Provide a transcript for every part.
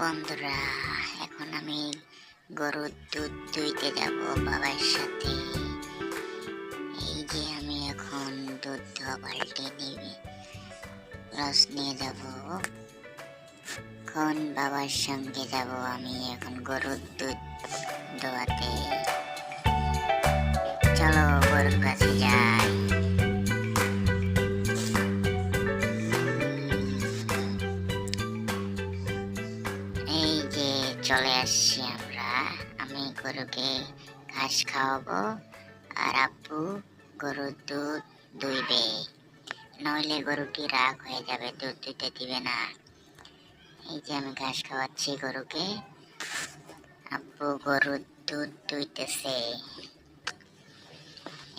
বন্ধুরা, এখন আমি গরুর দুধ দুইতে যাব বাবার সাথে। এই যে আমি এখন দুধ ধোয়া বালতি নিয়ে রস নিয়ে যাব। এখন বাবার সঙ্গে যাব আমি এখন গরুর দুধ দোয়াতে চলো গরুর কাছে যাই। চলে আসছি আমরা। আমি গরুকে ঘাস খাওয়াবো আর আব্বু গরুর দুধ দুইবে। নইলে গরুটি রাগ হয়ে যাবে, দুধ দিতে দিবে না। এই যে আমি ঘাস খাওয়াচ্ছি গরুকে। আব্বু গরুর দুধ দুইতেছে।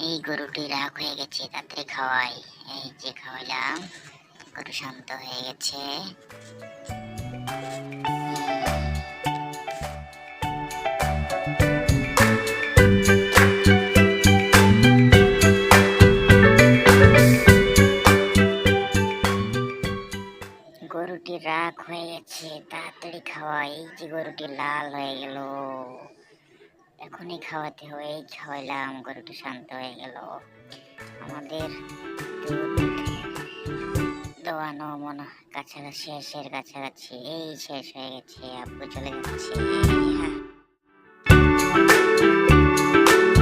এই গরুটি রাগ হয়ে গেছে, তাড়াতাড়ি খাওয়াই। এই যে খাওয়াইলাম গরু শান্ত হয়ে গেছে। গরুটি রাগ হয়ে গেছে তাড়াতাড়ি খাওয়া এই যে গরুটি লাল হয়ে গেল। এখনই খাওয়াতে এই খাওয়াইলাম গরুটি শান্ত হয়ে গেল। আমাদের দোয়ানো মনে হয় কাছাকাছি, শেষের কাছাকাছি। এই শেষ হয়ে গেছে, আব্বু চলে যাচ্ছে।